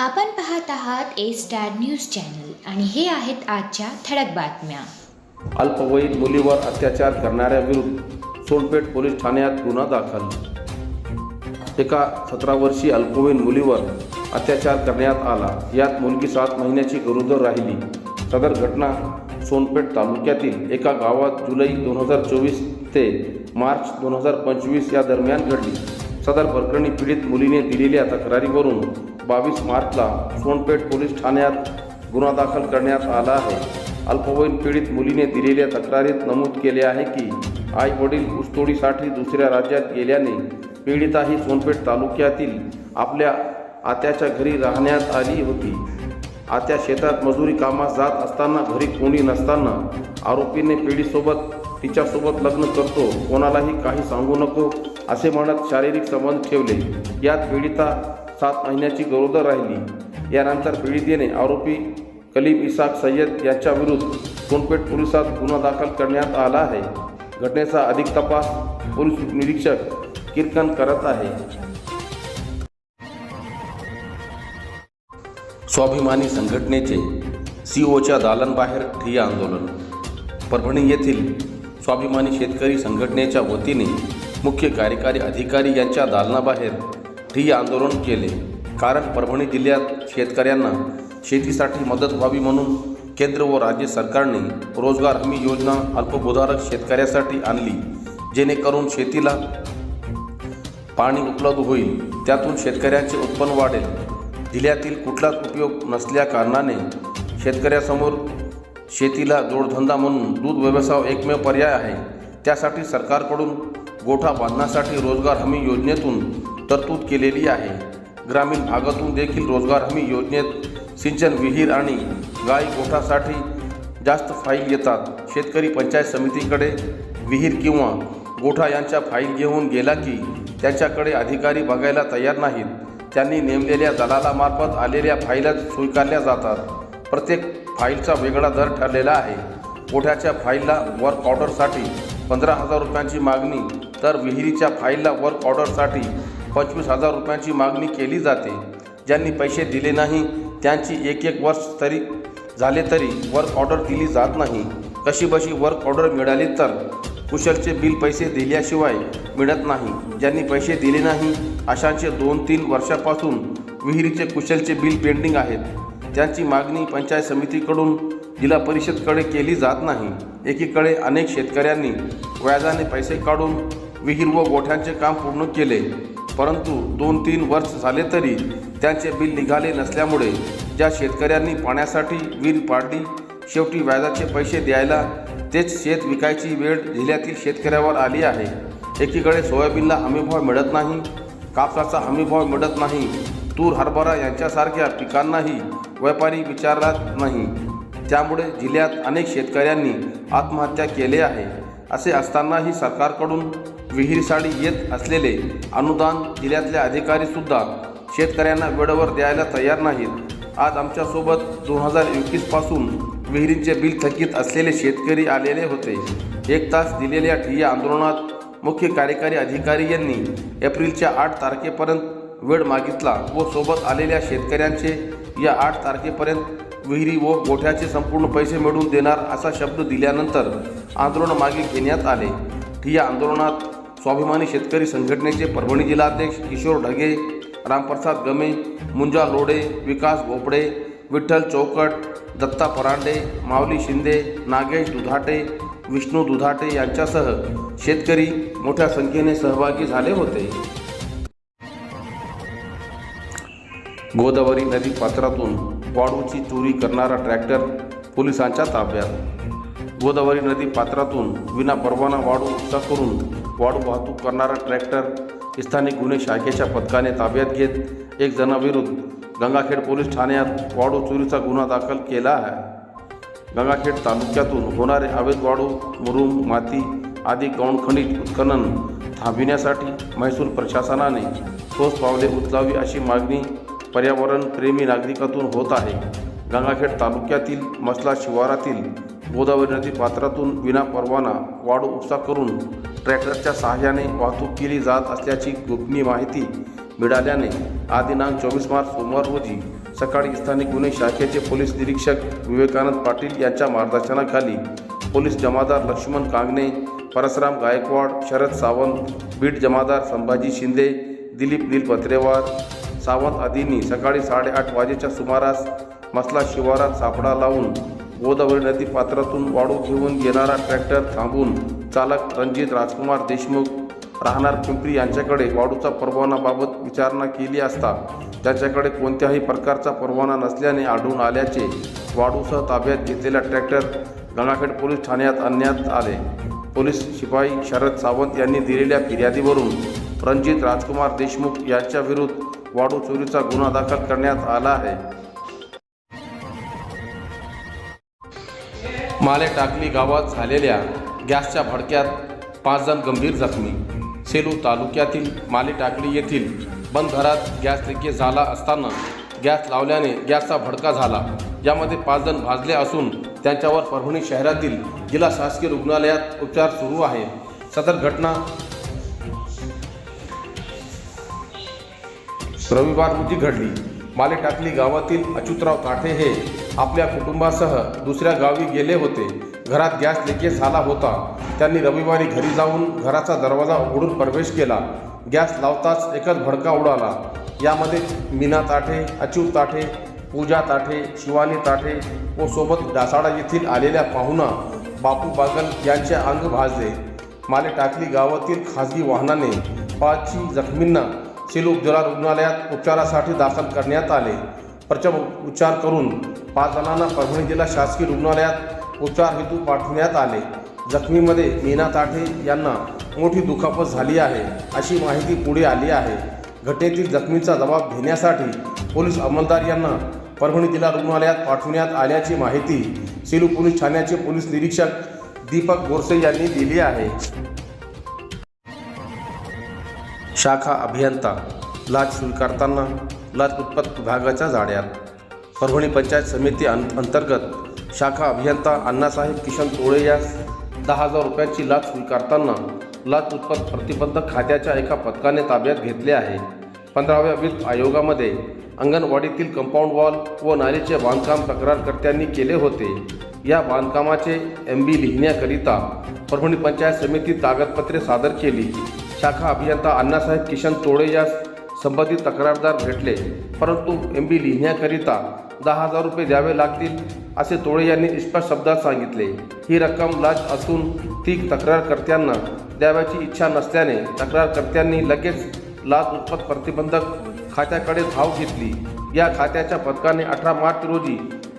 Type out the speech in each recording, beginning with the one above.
आपण पाहत आहात ए स्टार न्यूज चॅनल आणि हे आहेत आजच्या ठळक बातम्या. अल्पवयीन मुलीवर अत्याचार करणाऱ्या विरुद्ध सोनपेठ पोलीस ठाण्यात गुन्हा दाखल. एका सतरा वर्षीय अल्पवयीन मुलीवर अत्याचार करण्यात आला. यात मुलगी सात महिन्याची गरोदर राहिली. सदर घटना सोनपेठ तालुक्यातील एका गावात जुलै दोन हजार चोवीस ते मार्च दोन हजार पंचवीस या दरम्यान घडली. सदर प्रकरणी पीडित मुलीने दिलेल्या तक्रारीवरून बावीस मार्चला सोनपेठ पोलीस ठाण्यात गुन्हा दाखल करण्यात आला आहे. अल्पवयीन पीडित मुलीने दिलेल्या तक्रारीत नमूद केले आहे की आई वडील ऊसतोडीसाठी दुसऱ्या राज्यात गेल्याने पीडिता ही सोनपेठ तालुक्यातील आपल्या आत्याच्या घरी राहण्यात आली होती. आत्या शेतात मजुरी कामास जात असताना घरी कोणी नसताना आरोपीने पीडितसोबत तिच्यासोबत लग्न करतो कोणालाही काही सांगू नको असे म्हणत शारीरिक संबंध ठेवले. यात पीडिता सात महिन्याची गरोदर राहिली. यानंतर पीडितेने आरोपी कलीम इसाक सय्यद यांच्या विरुद्ध सोनपेठ पोलिसात गुन्हा दाखल करण्यात आला आहे. घटनेचा अधिक तपास पोलीस निरीक्षक कीर्तन करत आहे. स्वाभिमानी संघटनेचे सीओच्या दालनबाहेर ठिय्या आंदोलन. परभणी येथील स्वाभिमानी शेतकरी संघटनेच्या वतीने मुख्य कार्यकारी अधिकारी यांच्या दालनाबाहेर ठिय्या आंदोलन केले. कारण परभणी जिल्ह्यात शेतकऱ्यांना शेतीसाठी मदत व्हावी म्हणून केंद्र व राज्य सरकारने रोजगार हमी योजना अल्पभूधारक शेतकऱ्यासाठी आणली जेणेकरून शेतीला पाणी उपलब्ध होईल. त्यातून शेतकऱ्यांचे उत्पन्न वाढेल. जिल्ह्यातील कुठलाच उपयोग नसल्या कारणाने शेतकऱ्यासमोर शेतीला जोडधंदा म्हणून दूध व्यवसाय एकमेव पर्याय आहे. त्यासाठी सरकारकडून गोठा बांधण्यासाठी रोजगार हमी योजनेतून तरतूद केलेली आहे. ग्रामीण भागातून देखील रोजगार हमी योजनेत सिंचन विहीर आणि गाई गोठासाठी जास्त फाईल येतात. शेतकरी पंचायत समितीकडे विहीर किंवा गोठा यांच्या फाईल घेऊन गेला की त्यांच्याकडे अधिकारी बघायला तयार नाहीत. त्यांनी नेमलेल्या दलालामार्फत आलेल्या फाईलच स्वीकारल्या जातात. प्रत्येक फाईलचा वेगळा दर ठरलेला आहे. गोठ्याच्या फाईलला वर्क ऑर्डरसाठी पंधरा हजार रुपयांची मागणी तर विहिरीच्या फाईलला वर्क ऑर्डरसाठी पंचवीस हजार रुपयांची मागणी केली जाते. ज्यांनी पैसे दिले नाही त्यांची एक एक वर्ष तरी झाले तरी वर्क ऑर्डर दिली जात नाही. कशीबशी वर्क ऑर्डर मिळाली तर कुशलचे बिल पैसे दिल्याशिवाय मिळत नाही. ज्यांनी पैसे दिले नाही अशांचे दोन तीन वर्षापासून विहिरीचे कुशलचे बिल पेंडिंग आहेत. त्यांची मागणी पंचायत समितीकडून जिल्हा परिषदकडे केली जात नाही. एकीकडे अनेक शेतकऱ्यांनी व्याजाने पैसे काढून विहीर व गोठ्यांचे काम पूर्ण केले. परंतु दोन तीन वर्ष झाले तरी त्यांचे बिल निघाले नसल्यामुळे ज्या शेतकऱ्यांनी पाण्यासाठी विहीर पाडली शेवटी व्याजाचे पैसे द्यायला तेच शेत विकायची वेळ जिल्ह्यातील शेतकऱ्यावर आली आहे. एकीकडे सोयाबीनला हमीभाव मिळत नाही कापसाचा हमीभाव मिळत नाही तूर हरभरा यांच्यासारख्या पिकांनाही व्यापारी विचारत नाही. त्यामुळे जिल्ह्यात अनेक शेतकऱ्यांनी आत्महत्या केले आहे असे असतानाही सरकारकडून विहिरीसाठी येत असलेले अनुदान जिल्ह्यातले अधिकारीसुद्धा शेतकऱ्यांना वेळेवर द्यायला तयार नाहीत. आज आमच्यासोबत दोन हजार एकवीसपासून विहिरींचे बिल थकीत असलेले शेतकरी आलेले होते. एक तास दिलेल्या ठिय्या आंदोलनात मुख्य कार्यकारी अधिकारी यांनी एप्रिलच्या आठ तारखेपर्यंत वेळ मागितला व सोबत आलेल्या शेतकऱ्यांचे या आठ तारखेपर्यंत विहिरी व गोठ्याचे संपूर्ण पैसे मिळवून देणार असा शब्द दिल्यानंतर आंदोलन मागे घेण्यात आले. ठिय्या आंदोलनात स्वाभिमानी शेतकरी संघटनेचे परभणी जिल्हाध्यक्ष किशोर ढगे रामप्रसाद गमे मुंजा लोडे विकास भोपडे विठ्ठल चौकट दत्ता परांडे माऊली शिंदे नागेश दुधाटे विष्णू दुधाटे यांच्यासह शेतकरी मोठ्या संख्येने सहभागी झाले होते. गोदावरी नदी पात्रातून वाळूची चोरी करणारा ट्रॅक्टर पोलिसांच्या ताब्यात. गोदावरी नदी पात्रातून विना परवाना वाढू उपसा करून वाढू वाहतूक करणारा ट्रॅक्टर स्थानिक गुन्हे शाखेच्या पथकाने ताब्यात घेत एक जणाविरुद्ध गंगाखेड पोलीस ठाण्यात वाढू चोरीचा गुन्हा दाखल केला आहे. गंगाखेड तालुक्यातून होणारे अवैध वाढू मुरुम माती आदी गौण उत्खनन थांबविण्यासाठी म्हैसूर प्रशासनाने ठोस पावले उचलावी अशी मागणी पर्यावरणप्रेमी नागरिकातून होत आहे. गंगाखेड तालुक्यातील मसला शिवारातील गोदावरी नदी पात्रातून विना परवाना उपसा करून ट्रॅक्टरच्या सहाय्याने वाहतूक केली जात असल्याची गोपनीय माहिती मिळाल्याने आदिनांक दिनांक चोवीस मार्च सोमवार रोजी सकाळी स्थानिक गुन्हे शाखेचे पोलीस निरीक्षक विवेकानंद पाटील यांच्या मार्गदर्शनाखाली पोलीस जमादार लक्ष्मण कांगणे परसराम गायकवाड शरद सावंत बीट जमादार संभाजी शिंदे दिलीप नील पत्रेवार सावंत आदींनी सकाळी साडेआठ वाजेच्या सुमारास मसला शिवारात सापडा लावून गोदावरी नदी पात्रातून वाळू घेऊन येणारा ट्रॅक्टर थांबून चालक रणजित राजकुमार देशमुख राहणार पिंपरी यांच्याकडे वाळूचा परवानाबाबत विचारणा केली असता त्याच्याकडे कोणत्याही प्रकारचा परवाना नसल्याने आढळून आल्याचे वाळूसह ताब्यात घेतलेला ट्रॅक्टर गंगाखेड पोलीस ठाण्यात आणण्यात आले. पोलीस शिपाई शरद सावंत यांनी दिलेल्या फिर्यादीवरून रणजित राजकुमार देशमुख यांच्या विरुद्ध चोरीचा गुन्हा दाखल करण्यात आला आहे. माले टाकली गावात झालेल्या गॅसच्या भडक्यात पाच जण गंभीर जखमी. सेलू तालुक्यातील माले टाकली येथील बंद घरात गॅस लिकेज झाला असताना गॅस लावल्याने गॅसचा भडका झाला. यामध्ये पाच जण भाजले असून त्यांच्यावर परभणी शहरातील जिल्हा शासकीय रुग्णालयात उपचार सुरू आहे. सदर घटना रविवार रोजी घडली. माले टाकली गावातील अच्युतराव काठे हे आपल्या कुटुंबासह दुसऱ्या गावी गेले होते. घरात गॅस लिकेज झाला होता. त्यांनी रविवारी घरी जाऊन घराचा दरवाजा उघडून प्रवेश केला. गॅस लावताच एकच भडका उडाला. यामध्ये मीना ताठे अच्युत ताठे पूजा ताठे शिवानी ताठे व सोबत डासाडा येथील आलेल्या पाहुणा बापू बागल यांचे अंग भाजले. माले टाकली गावातील खाजगी वाहनाने पाचही जखमींना सेलू उपजिल्हा रुग्णालयात उपचारासाठी दाखल करण्यात आले. प्रथम उपचार करून पाच जणांना परभणी जिल्हा शासकीय रुग्णालयात उपचार हेतू पाठवण्यात आले. जखमीमध्ये मीना ताठे यांना मोठी दुखापत झाली आहे अशी माहिती पुढे आली आहे. घटनेतील जखमीचा जबाब घेण्यासाठी पोलीस अंमलदार यांना परभणी जिल्हा रुग्णालयात पाठवण्यात आल्याची माहिती सेलू पोलीस ठाण्याचे पोलीस निरीक्षक दीपक गोरसे यांनी दिली आहे. शाखा अभियंता लाच स्वीकारताना लाच उत्पत्त विभागाच्या जाड्यात परभणी पंचायत समिती अं अंतर्गत शाखा अभियंता अण्णासाहेब किशन तोळे यास दहा हजार रुपयांची लाच स्वीकारताना लाच उत्पत्त प्रतिबंधक खात्याच्या एका पथकाने ताब्यात घेतले आहे. पंधराव्या वित्त आयोगामध्ये अंगणवाडीतील कंपाऊंड वॉल व नालीचे बांधकाम तक्रारकर्त्यांनी केले होते. या बांधकामाचे एम बी लिहिण्याकरिता परभणी पंचायत समितीत कागदपत्रे सादर केली. शाखा अभियंता अण्णासाहेब किशन तोळे यास संबंधित तक्रारदार भेटले. परंतु एम बी लिहिण्याकरिता दहा हजार रुपये द्यावे लागतील असे तोळे यांनी स्पष्ट शब्दात सांगितले. ही रक्कम लाच असून ती तक्रारकर्त्यांना द्यावयाची इच्छा नसल्याने तक्रारकर्त्यांनी लगेच लाच उत्पत प्रतिबंधक खात्याकडे धाव घेतली. या खात्याच्या पथकाने अठरा मार्च रोजी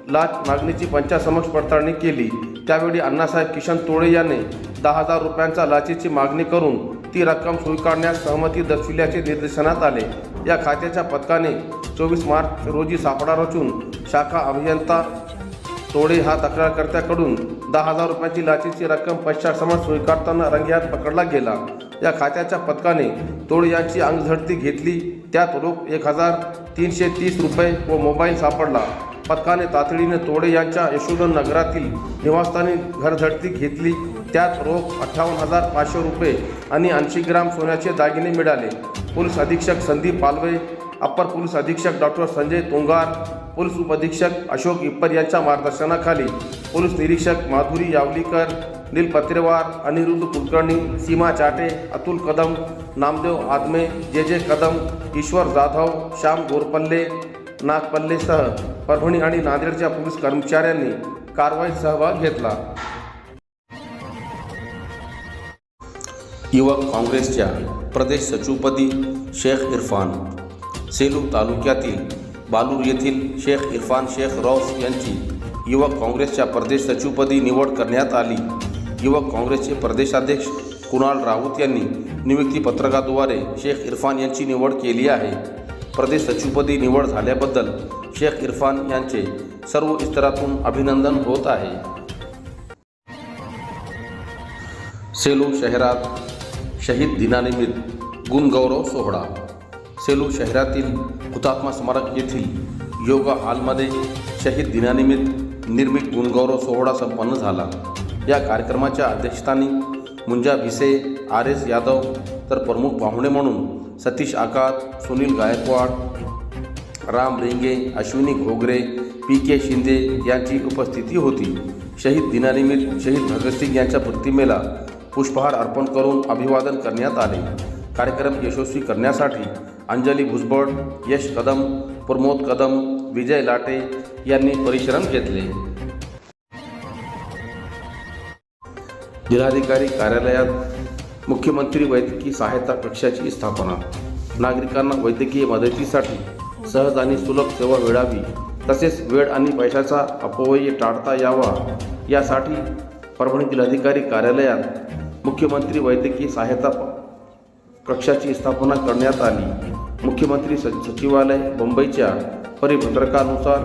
लाच मागणीची पंचासमक्ष पडताळणी केली. त्यावेळी अण्णासाहेब किशन तोळे यांनी दहा हजार रुपयांचा लाचेची मागणी करून ती रक्कम स्वीकारण्यास सहमती दर्शविल्याचे निर्देशनात आले. या खात्याच्या पथकाने चोवीस मार्च रोजी सापडा रचून शाखा अभियंता तोडे हा तक्रारकर्त्याकडून दहा हजार रुपयांची लाचेची रक्कम पश्चात स्वीकारताना रंगेहात पकडला गेला. या खात्याच्या पथकाने तोडे यांची अंगझडती घेतली. त्यात रोख एक हजार तीनशे तीस रुपये व मोबाईल सापडला. पथकाने तातडीने तोडे यांच्या यशोधन नगरातील निवासस्थानी घरझडती घेतली. त्यात रोख अठ्ठावन्न हजार पाचशे रुपये आणि ऐंशी ग्राम सोन्याचे दागिने मिळाले. पोलीस अधीक्षक संदीप पालवे अप्पर पोलीस अधीक्षक डॉक्टर संजय तोंगार पोलीस उपअधीक्षक अशोक इप्पर यांच्या मार्गदर्शनाखाली पोलीस निरीक्षक माधुरी यावलीकर नील पत्रेवार अनिरुद्ध कुलकर्णी सीमा चाटे अतुल कदम नामदेव आदमे जे जे कदम ईश्वर जाधव श्याम गोरपल्ले नागपल्लेसह परभणी आणि नांदेडच्या पोलीस कर्मचाऱ्यांनी कारवाईत सहभाग घेतला. युवक काँग्रेसच्या प्रदेश सचिवपदी शेख इरफान. सेलू तालुक्यातील बालूर येथील शेख इरफान शेख रौस यांची युवक काँग्रेसच्या प्रदेश सचिवपदी निवड करण्यात आली. युवक काँग्रेसचे प्रदेशाध्यक्ष कुणाल राऊत यांनी नियुक्ती पत्रकाद्वारे शेख इरफान यांची निवड केली आहे. प्रदेश सचिवपदी निवड झाल्याबद्दल शेख इरफान यांचे सर्व स्तरातून अभिनंदन होत आहे. सेलू शहरात शहीद दिनानिमित्त गुणगौरव सोहळा. सेलू शहरातील हुतात्मा स्मारक येथील योगा हॉलमध्ये शहीद दिनानिमित्त निर्मित गुणगौरव सोहळा संपन्न झाला. या कार्यक्रमाच्या अध्यक्षस्थानी मुंजा भिसे आर एस यादव तर प्रमुख पाहुणे म्हणून सतीश आकात सुनील गायकवाड राम रेंगे अश्विनी घोगरे पी के शिंदे यांची उपस्थिती होती. शहीद दिनानिमित्त शहीद भगतसिंग यांच्या प्रतिमेला पुष्पहार अर्पण करून अभिवादन करण्यात आले. कार्यक्रम यशस्वी करण्यासाठी अंजली भुजबळ यश कदम प्रमोद कदम विजय लाटे यांनी परिश्रम घेतले. जिल्हाधिकारी कार्यालयात मुख्यमंत्री वैद्यकीय सहायता कक्षाची स्थापना. नागरिकांना वैद्यकीय मदतीसाठी सहज आणि सुलभ सेवा मिळावी तसेच वेळ आणि पैशाचा अपव्यय टाळता यावा यासाठी परभणी जिल्हाधिकारी कार्यालयात मुख्यमंत्री वैद्यकीय सहायता कक्षाची स्थापना करण्यात आली. मुख्यमंत्री स सचिवालय मुंबईच्या परिपत्रकानुसार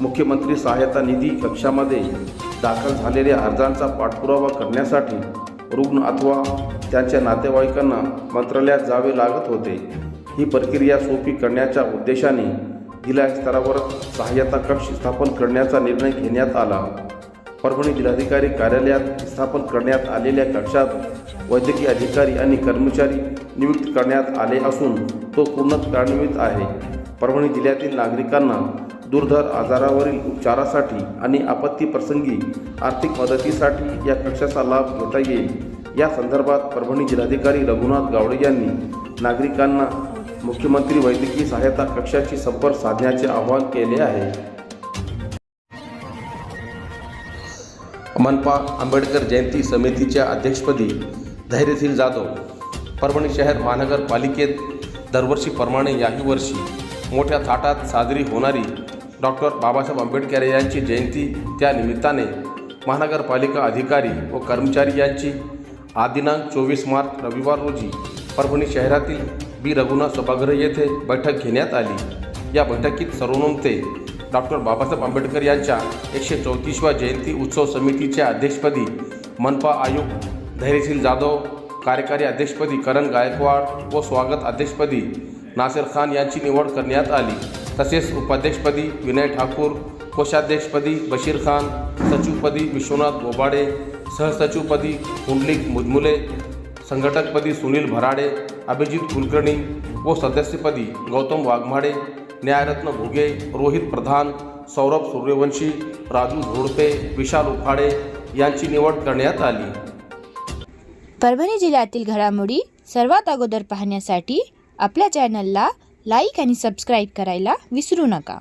मुख्यमंत्री सहायता निधी कक्षामध्ये दाखल झालेल्या अर्जांचा पाठपुरावा करण्यासाठी रुग्ण अथवा त्यांच्या नातेवाईकांना मंत्रालयात जावे लागत होते. ही प्रक्रिया सोपी करण्याच्या उद्देशाने जिल्हा स्तरावर सहाय्यता कक्ष स्थापन करण्याचा निर्णय घेण्यात आला. परभणी जिल्हाधिकारी कार्यालयात स्थापन करण्यात आलेल्या कक्षात वैद्यकीय अधिकारी आणि कर्मचारी नियुक्त करण्यात आले असून तो पूर्ण कार्यान्वित आहे. परभणी जिल्ह्यातील नागरिकांना दुर्धर आजारावरील उपचारासाठी आणि आपत्तीप्रसंगी आर्थिक मदतीसाठी या कक्षाचा लाभ घेता येईल. या संदर्भात परभणी जिल्हाधिकारी रघुनाथ गावडे यांनी नागरिकांना मुख्यमंत्री वैद्यकीय सहायता कक्षाशी संपर्क साधण्याचे आवाहन केले आहे. मनपा आंबेडकर जयंती समितीच्या अध्यक्षपदी धैर्यशील जाधव परभणी शहर महानगरपालिकेत दरवर्षीप्रमाणे याही वर्षी मोठ्या थाटात साजरी होणारी डॉक्टर बाबासाहेब आंबेडकर यांची जयंती त्या निमित्ताने महानगरपालिका अधिकारी व कर्मचारी यांची आदिनांक चोवीस मार्च रविवार रोजी परभणी शहरातील बी रघुनाथ सभागृह येथे बैठक घेण्यात आली. या बैठकीत सर्वनोमते डॉक्टर बाबासाहेब आंबेडकर यांच्या एकशे चौतीसव्या जयंती उत्सव समितीच्या अध्यक्षपदी मनपा आयुक्त धैर्यशील जाधव कार्यकारी अध्यक्षपदी करण गायकवाड व स्वागत अध्यक्षपदी नासिर खान यांची निवड करण्यात आली. तसेच उपाध्यक्षपदी विनय ठाकूर कोषाध्यक्षपदी बशीर खान सचिवपदी विश्वनाथ गोबाडे सहसचिवपदी कुंडलिक मुजमुले संघटकपदी सुनील भराडे अभिजित कुलकर्णी व सदस्यपदी गौतम वाघमाडे न्यायरत्न भुगे रोहित प्रधान सौरभ सूर्यवंशी राजू झोडपे विशाल उफाडे यांची निवड करण्यात आली. परभणी जिल्ह्यातील घडामोडी सर्वात अगोदर पाहण्यासाठी आपल्या चॅनलला लाईक आणि सबस्क्राईब करायला विसरू नका.